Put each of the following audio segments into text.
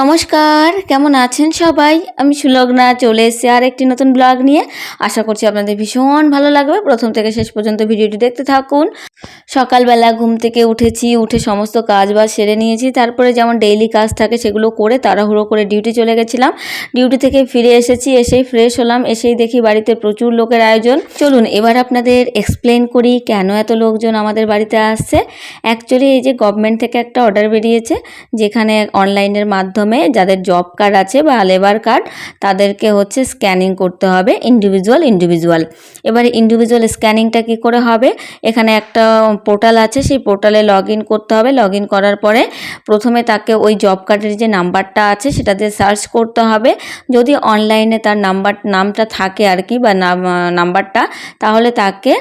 নমস্কার, কেমন আছেন সবাই? আমি সুলগ্না, চলে এসেছি আর একটি নতুন ব্লগ নিয়ে। আশা করছি আপনাদের ভীষণ ভালো লাগবে। প্রথম থেকে শেষ পর্যন্ত ভিডিওটি দেখতে থাকুন। সকালবেলা ঘুম থেকে উঠেছি, উঠে সমস্ত কাজ বাজ সেরে নিয়েছি। তারপরে যেমন ডেইলি কাজ থাকে সেগুলো করে তাড়াহুড়ো করে ডিউটি চলে গেছিলাম। ডিউটি থেকে ফিরে এসেছি, এসেই ফ্রেশ হলাম, এসেই দেখি বাড়িতে প্রচুর লোকের আয়োজন। চলুন, এবার আপনাদের এক্সপ্লেন করি কেন এত লোকজন আমাদের বাড়িতে আসছে। অ্যাকচুয়ালি এই যে গভর্নমেন্ট থেকে একটা অর্ডার বেরিয়েছে, যেখানে অনলাইনের মাধ্যমে যাদের জব কার্ড আছে বা লেবার কার্ড তাদেরকে হচ্ছে স্ক্যানিং করতে হবে ইন্ডিভিজুয়াল ইন্ডিভিজুয়াল এবার ইন্ডিভিজুয়াল স্ক্যানিংটা কি করে হবে? এখানে একটা পোর্টাল আছে, সেই পোর্টালে লগ করতে হবে। লগ করার পরে প্রথমে তাকে ওই জব কার্ডের যে নাম্বারটা আছে, সেটা দিয়ে সার্চ করতে হবে। যদি অনলাইনে তার নাম্বার, নামটা থাকে আর কি বা নাম, নাম্বারটা, তাহলে তাকে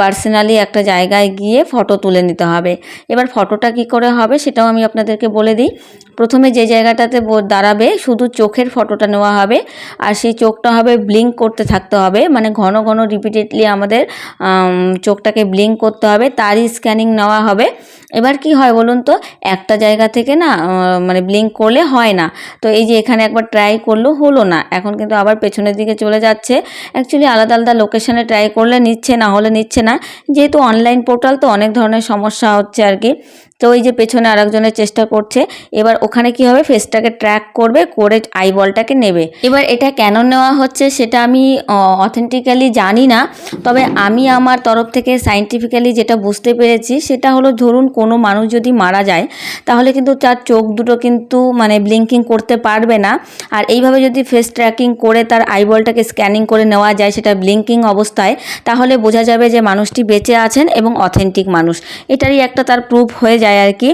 পার্সোনালি একটা জায়গায় গিয়ে ফটো তুলে নিতে হবে। এবার ফটোটা কি করে হবে, সেটাও আমি আপনাদেরকে বলে দিই। প্রথমে যে জায়গাটাতে ব- দাঁড়াবে, শুধু চোখের ফটোটা নেওয়া হবে আর সেই চোখটা হবে ব্লিঙ্ক করতে থাকতে হবে। মানে ঘন ঘন রিপিটেডলি আমাদের চোখটাকে ব্লিঙ্ক করতে হবে, তারই স্ক্যানিং নেওয়া হবে। এবার কি হয় বলুন তো, একটা জায়গা থেকে না মানে ব্লিঙ্ক করলে হয় না। তো এই যে এখানে একবার ট্রাই করল, হলো না। এখন কিন্তু আবার পেছনের দিকে চলে যাচ্ছে। অ্যাকচুয়ালি আলাদা আলাদা লোকেশানে ট্রাই করলে নিচ্ছে, না হলে নিচ্ছে না। যেহেতু অনলাইন পোর্টাল তো অনেক ধরনের সমস্যা হচ্ছে আর কি। তো ওই যে পেছনে আরেকজনের চেষ্টা করছে, এবার ওখানে কি হবে? ফেসটাকে ট্র্যাক করবে, করে আইবলটাকে নেবে। এবার এটা কেন নেওয়া হচ্ছে সেটা আমি অথেন্টিক্যালি জানি না। তবে আমি আমার তরফ থেকে সাইন্টিফিক্যালি যেটা বুঝতে পেরেছি, সেটা হলো ধরুন কোনো মানুষ যদি মারা যায়, তাহলে কিন্তু তার চোখ দুটো কিন্তু মানে ব্লিঙ্কিং করতে পারবে না। আর এইভাবে যদি ফেস ট্র্যাকিং করে তার আইবলটাকে স্ক্যানিং করে নেওয়া যায়, সেটা ব্লিঙ্কিং অবস্থায়, তাহলে বোঝা যাবে যে মানুষটি বেঁচে আছেন এবং অথেন্টিক মানুষ। এটারই একটা তার প্রুফ হয়ে যায়। আর কি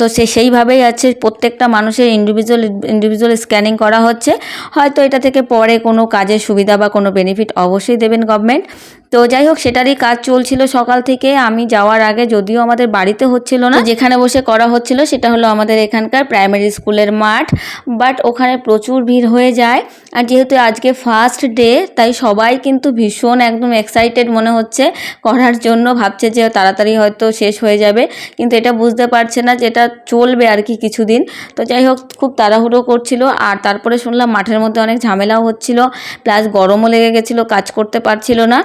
তো সে সেইভাবেই আছে, প্রত্যেকটা মানুষের ইন্ডিভিজুয়াল ইন্ডিভিজুয়াল স্ক্যানিং করা হচ্ছে। হয়তো এটা থেকে পরে কোনো কাজের সুবিধা বা কোনো বেনিফিট অবশ্যই দেবেন গভর্নমেন্ট তো যাই হোক, সেটারই কাজ চলছিল সকাল থেকে। আমি যাওয়ার আগে যদিও আমাদের বাড়িতে হচ্ছিল না, যেখানে বসে করা হচ্ছিল সেটা হলো আমাদের এখানকার প্রাইমারি স্কুলের মাঠ। বাট ওখানে প্রচুর ভিড় হয়ে যায়। আর যেহেতু আজকে ফার্স্ট ডে তাই সবাই কিন্তু ভীষণ একদম এক্সাইটেড মনে হচ্ছে। করার জন্য ভাবছে যে তাড়াতাড়ি হয়তো শেষ হয়ে যাবে। কিন্তু এটা বুঝতে পারছে না যে এটা চলবে আর কি কিছুদিন। তো যাই হোক খুব তাড়াহুড়ো করছিল। আর তারপরে শুনলাম মাঠের মধ্যে অনেক ঝামেলাও হচ্ছিল। প্লাস গরমও লেগে গেছিল কাজ করতে পারছিল না।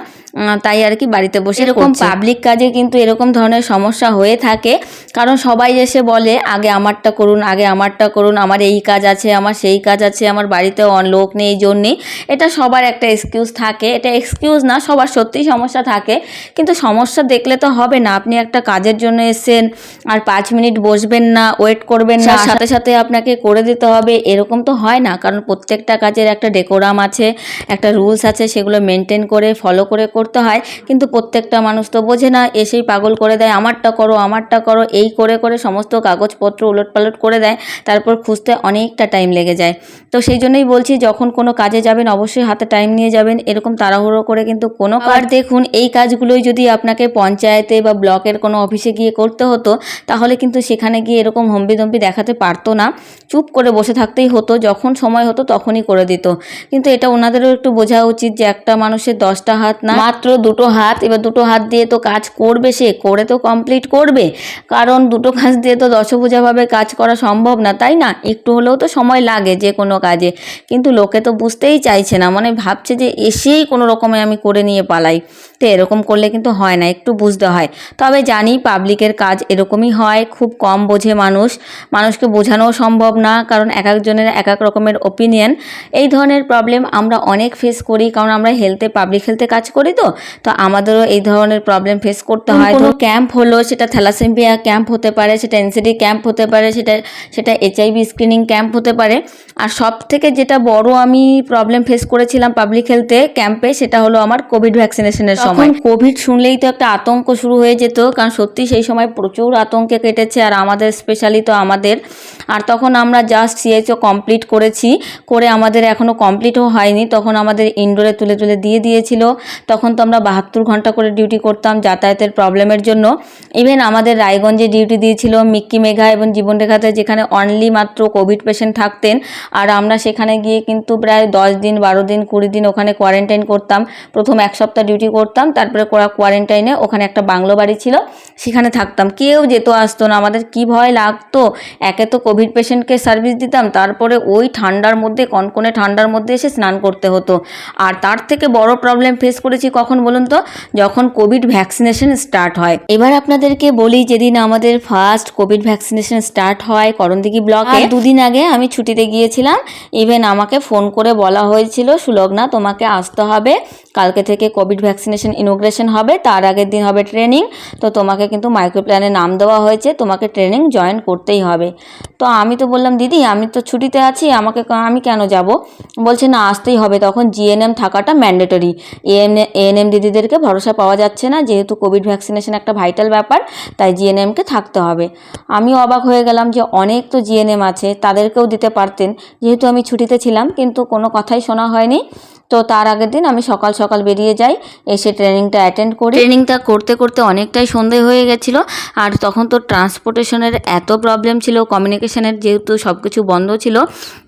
তাই আর কি বাড়িতে বসে এরকম পাবলিক কাজে কিন্তু এরকম ধরনের সমস্যা হয়ে থাকে। কারণ সবাই এসে বলে আগে আমারটা করুন আগে আমারটা করুন। আমার এই কাজ আছে আমার সেই কাজ আছে আমার বাড়িতে অন- লোক নেই এই জন্যেই এটা সবার একটা এক্সকিউজ থাকে। এটা এক্সকিউজ না সবার সত্যিই সমস্যা থাকে। কিন্তু সমস্যা দেখলে তো হবে না। আপনি একটা কাজের জন্য এসেছেন আর পাঁচ মিনিট বসবেন না ওয়েট করবেন না। সাথে সাথে আপনাকে করে দিতে হবে। এরকম তো হয় না কারণ প্রত্যেকটা কাজের একটা ডেকোরাম আছে একটা রুলস আছে সেগুলো মেনটেন করে ফলো করে করতে হয়। কিন্তু প্রত্যেকটা মানুষ তো বোঝে না এসেই পাগল করে দেয় আমারটা করো আমারটা করো এই করে করে সমস্ত কাগজপত্র উলট পালট করে দেয় তারপর খুঁজতে অনেকটা টাইম লেগে যায়। তো সেই জন্যই বলছি যখন কোনো কাজে যাবেন অবশ্যই হাতে টাইম নিয়ে যাবেন। এরকম তাড়াহুড়ো করে কিন্তু কোনো কাজ দেখুন এই কাজগুলোই যদি আপনাকে পঞ্চায়েতে বা ব্লকের কোনো অফিসে গিয়ে করতে হতো তাহলে কিন্তু সেখানে গিয়ে এরকম হম্বিদম্বি দেখাতে পারতো না। চুপ করে বসে থাকতেই হতো, যখন সময় হতো তখনই করে দিত। কিন্তু এটা ওনাদেরও একটু বোঝা উচিত যে একটা মানুষের দশটা হাত না, মাত্র দুটো হাত। এবার দুটো হাত দিয়ে তো কাজ করবে সে, করে তো কমপ্লিট করবে। কারণ দুটো কাজ দিয়ে তো দশভুজাভাবে কাজ করা সম্ভব না, তাই না? একটু হলেও তো সময় লাগে যে কোনো কাজে। কিন্তু লোকে তো বুঝতেই চাইছে না মানে ভাবছে যে এসেই কোনো রকমে আমি করে নিয়ে পালাই। তো এরকম করলে কিন্তু হয় না, একটু বুঝতে হয়। তবে জানি পাবলিকের কাজ এরকমই হয়, খুব কম বোঝে মানুষ। মানুষকে বোঝানোও সম্ভব না কারণ এক একজনের এক এক রকমের ওপিনিয়ন এই ধরনের প্রবলেম আমরা অনেক ফেস করি কারণ আমরা হেলথে পাবলিক হেলথে কাজ করি তো। তো আমাদেরও এই ধরনের প্রবলেম ফেস করতে হয়। কোনো ক্যাম্প হলো সেটা থ্যালাসেমিয়া ক্যাম্প হতে পারে সেটা এনসিডি ক্যাম্প হতে পারে সেটা সেটা এইচআইভি স্ক্রিনিং ক্যাম্প হতে পারে। আর সব থেকে যেটা বড় আমি প্রবলেম ফেস করেছিলাম পাবলিক হেলথে ক্যাম্পে সেটা হলো আমার কোভিড ভ্যাকসিনেশনের সময়। কোভিড শুনলেই তো একটা আতঙ্ক শুরু হয়ে যেত কারণ সত্যি সেই সময় প্রচুর আতঙ্কে কেটেছে। আর আমাদের স্পেশালি তো আমাদের আর তখন আমরা জাস্ট সিএইচও কমপ্লিট করেছি, করে আমাদের এখনও কমপ্লিটও হয়নি, তখন আমাদের ইনডোরে তুলে তুলে দিয়ে দিয়েছিল। তখন তো আমরা বাহাত্তর ঘণ্টা করে ডিউটি করতাম যাতায়াতের প্রবলেমের জন্য। ইভেন আমাদের রায়গঞ্জে ডিউটি দিয়েছিল মিক্কি মেঘা এবং জীবনরেখাতে, যেখানে অনলি মাত্র কোভিড পেশেন্ট থাকতেন। আর আমরা সেখানে গিয়ে কিন্তু প্রায় দশ দিন, বারো দিন, কুড়ি দিন ওখানে কোয়ারেন্টাইন করতাম। প্রথম এক সপ্তাহ ডিউটি করতাম, তারপরে কোয়ারেন্টাইনে ওখানে একটা বাংলো বাড়ি ছিল, সেখানে থাকতাম। কেউ যেত আসতো না, আমাদের কি ভয় লাগতো? একে তো কোভিড কোভিড পেশেন্টকে সার্ভিস দিতাম, তারপরে ওই ঠান্ডার মধ্যে, কনকনে ঠান্ডার মধ্যে এসে স্নান করতে হতো। আর তার থেকে বড় প্রবলেম ফেস করেছি কখন বলুন তো? যখন কোভিড ভ্যাকসিনেশন স্টার্ট হয়। এবার আপনাদেরকে বলি যেদিন আমাদের ফার্স্ট কোভিড ভ্যাকসিনেশন স্টার্ট হয়, করণদিঘি ব্লকে দুদিন আগে আমি ছুটিতে গিয়েছিলাম। ইভেন আমাকে ফোন করে বলা হয়েছিল, সুলগ্না, তোমাকে আসতে হবে। কালকে থেকে কোভিড ভ্যাকসিনেশন ইনোগ্রেশন হবে, তার আগের দিন হবে ট্রেনিং তো তোমাকে কিন্তু মাইক্রোপ্ল্যানে নাম দেওয়া হয়েছে, তোমাকে ট্রেনিং জয়েন করতেই হবে। তো আমি তো বললাম, দিদি, আমি তো ছুটিতে আছি, আমাকে আমি কেন যাব? বলছে, না, আসতেই হবে। তখন জিএনএম থাকাটা ম্যান্ডেটরি এএন এএনএম দিদিদেরকে ভরসা পাওয়া যাচ্ছে না, যেহেতু কোভিড ভ্যাকসিনেশন একটা ভাইটাল ব্যাপার, তাই জিএনএমকে থাকতে হবে। আমিও অবাক হয়ে গেলাম যে অনেক তো জিএনএম আছে, তাদেরকেও দিতে পারতেন, যেহেতু আমি ছুটিতে ছিলাম, কিন্তু কোনো কথাই শোনা হয়নি। তো তার আগের দিন আমি সকাল সকাল বেরিয়ে যাই, এসে ট্রেনিংটা অ্যাটেন্ড করি। ট্রেনিংটা করতে করতে অনেকটাই সন্ধে হয়ে গেছিল, আর তখন তো ট্রান্সপোর্টেশনের এত প্রবলেম ছিল কমিউনিকেশনের যেহেতু সব কিছু বন্ধ ছিল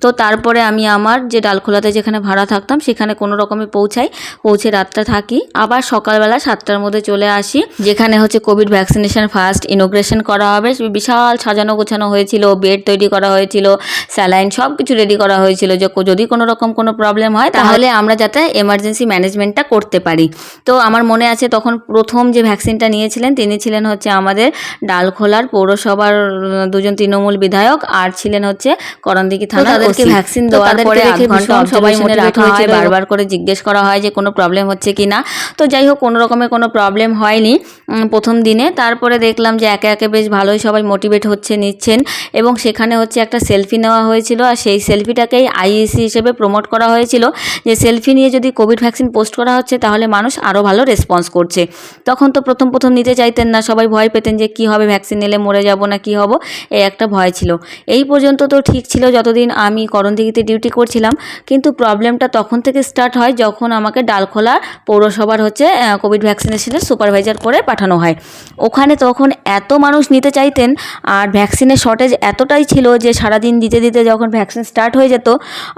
তো তারপরে আমি আমার যে ডালখোলাতে যেখানে ভাড়া থাকতাম সেখানে কোনো রকমে পৌঁছাই পৌঁছে রাতটা থাকি। আবার সকালবেলা সাতটার মধ্যে চলে আসি যেখানে হচ্ছে কোভিড ভ্যাকসিনেশন ফার্স্ট ইনোগ্রেশন করা হবে। বিশাল সাজানো গোছানো হয়েছিল বেড তৈরি করা হয়েছিল স্যালাইন সব কিছু রেডি করা হয়েছিল। যে যদি কোনো রকম কোনো প্রবলেম হয় তাহলে আমরা যাতে এমার্জেন্সি ম্যানেজমেন্টটা করতে পারি। তো আমার মনে আছে তখন প্রথম যে ভ্যাকসিনটা নিয়েছিলেন তিনি ছিলেন হচ্ছে আমাদের ডালখোলার পৌরসভার দুজন তৃণমূল বিধায়ক। আর ছিলেন হচ্ছে করণদিঘি থানা তাদেরকে ভ্যাকসিন দেওয়ার পরে সবাই রাখা হয় বারবার করে জিজ্ঞেস করা হয় যে কোনো প্রবলেম হচ্ছে কি না। তো যাই হোক কোনো রকমের কোনো প্রবলেম হয়নি। প্রথম দিনে। তারপরে দেখলাম যে একে একে বেশ ভালোই সবাই মোটিভেট হচ্ছে নিচ্ছেন। এবং সেখানে হচ্ছে একটা সেলফি নেওয়া হয়েছিল। আর সেই সেলফিটাকেই আইইসি হিসেবে প্রমোট করা হয়েছিল যে সেলফি নিয়ে যদি কোভিড ভ্যাকসিন পোস্ট করা হচ্ছে তাহলে মানুষ আরও ভালো রেসপন্স করছে। তখন তো প্রথম প্রথম নিতে চাইতেন না। সবাই ভয় পেতেন যে কি হবে ভ্যাকসিন নিলে মরে যাব না কি হব? এই একটা ভয় ছিল। এই পর্যন্ত তো ঠিক ছিল যতদিন আমি করণদিঘিতে ডিউটি করছিলাম, কিন্তু প্রবলেমটা তখন থেকে স্টার্ট হয় যখন আমাকে ডালখোলা পৌরসভার হচ্ছে কোভিড ভ্যাকসিনেশনের সুপারভাইজার করে পাঠানো হয়। ওখানে তখন এত মানুষ নিতে চাইতেন আর ভ্যাকসিনের শর্টেজ এতটাই ছিল যে সারাদিন দিতে দিতে যখন ভ্যাকসিন স্টার্ট হয়ে যেত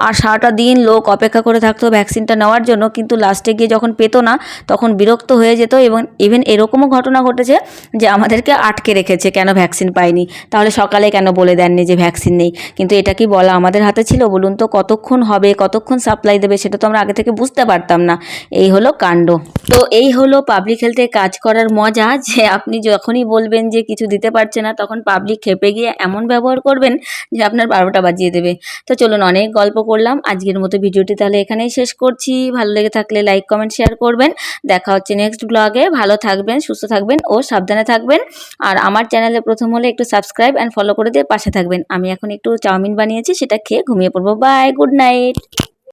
আর সারাটা দিন লোক অপেক্ষা করে থাকতো ভ্যাকসিনটা নেওয়ার জন্য, কিন্তু লাস্টে গিয়ে যখন পেতো না, তখন বিরক্ত হয়ে যেত এবং ইভেন এরকমও ঘটনা ঘটেছে যে আমাদেরকে আটকে রেখেছে কেন ভ্যাকসিন পাইনি তাহলে সকালে কেন বলে দেননি যে ভ্যাকসিন নেই। কিন্তু এটা কি বলা আমাদের হাতে ছিল? বলুন তো, কতক্ষণ হবে, কতক্ষণ সাপ্লাই দেবে, সেটা তো আমরা আগে থেকে বুঝতে পারতাম না। এই হলো কাণ্ড। তো এই হলো পাবলিক হেলথে কাজ করার মজা, যে আপনি যখনই বলবেন যে কিছু দিতে পারছে না, তখন পাবলিক খেপে গিয়ে এমন ব্যবহার করবেন যে আপনার বারোটা বাজিয়ে দেবে। তো চলুন, অনেক গল্প করলাম। আজকের মতো ভিডিওটি তাহলে এখানেই শেষ করছি। ভালো লেগে থাকলে লাইক কমেন্ট শেয়ার করবেন। দেখা হচ্ছে নেক্সট ব্লগে ভালো থাকবেন, সুস্থ থাকবেন ও সাবধানে থাকবেন। আর আমার চ্যানেলে প্রথম হলে একটু সাবস্ক্রাইব অ্যান্ড ফলো করে দিয়ে পাশে থাকবেন। আমি এখন একটু চাউমিন বানিয়েছি সেটা খেয়ে ঘুমিয়ে পড়ব। Bye good night